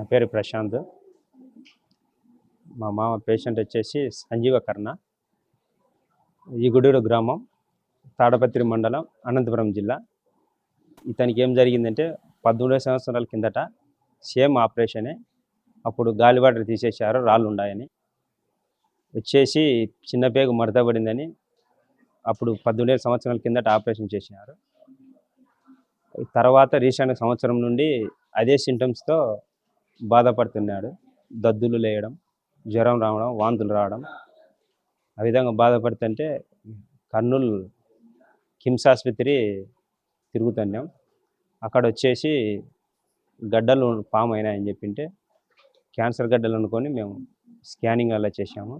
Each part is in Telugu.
నా పేరు ప్రశాంత్. మా మామ పేషెంట్ వచ్చేసి సంజీవ కర్ణ. ఈ గుడూరు గ్రామం తాడపత్రి మండలం అనంతపురం జిల్లా. ఇతనికి ఏం జరిగిందంటే పద్దెనిమిదో సంవత్సరాల కిందట సేమ్ ఆపరేషనే అప్పుడు గాలివాటర్ తీసేశారు రాళ్ళు ఉన్నాయని. వచ్చేసి చిన్న పేగు మడత పడిందని అప్పుడు పద్దెనిమిది సంవత్సరాల కిందట ఆపరేషన్ చేసినారు తర్వాత రీసెంట్ సంవత్సరం నుండి అదే సింటమ్స్తో బాధపడుతున్నాడు. దద్దులు లేయడం జ్వరం రావడం వాంతులు రావడం. ఆ విధంగా బాధపడుతుంటే కర్నూలు కిమ్స్ ఆసుపత్రి తిరుగుతున్నాం. అక్కడ వచ్చేసి గడ్డలు పాము అయినాయని చెప్పింటే క్యాన్సర్ గడ్డలు అనుకొని మేము స్కానింగ్ అలా చేసాము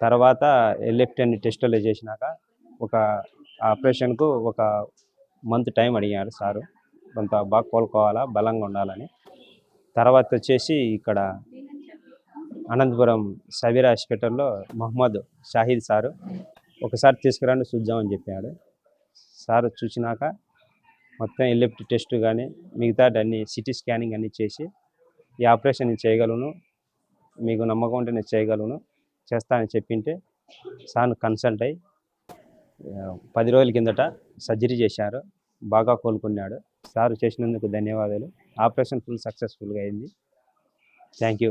తర్వాత ఎల్ఎఫ్టీ అన్ని టెస్టులు చేసినాక ఒక ఆపరేషన్కు ఒక మంత్ టైం అడిగారు సారు. కొంత బాగా కోలుకోవాలా బలంగా ఉండాలని. తర్వాత వచ్చేసి ఇక్కడ అనంతపురం సవీర్ హాస్పిటల్లో మహమ్మద్ షాహిద్ సారు. ఒకసారి తీసుకురండి చూద్దామని చెప్పాడు. సార్ చూసినాక మొత్తం ఎలిప్ట్ టెస్ట్ కానీ మిగతా అన్ని సిటీ స్కానింగ్ అన్నీ చేసి ఈ ఆపరేషన్ నేను చేయగలను మీకు నమ్మకం ఉంటే నేను చేయగలను చేస్తానని చెప్పింటే సార్ కన్సల్ట్ అయ్యి పది రోజుల కిందట సర్జరీ చేశారు బాగా కోలుకున్నాడు. సార్ చేసినందుకు ధన్యవాదాలు. ఆపరేషన్ ఫుల్ సక్సెస్ఫుల్గా అయింది. Thank you.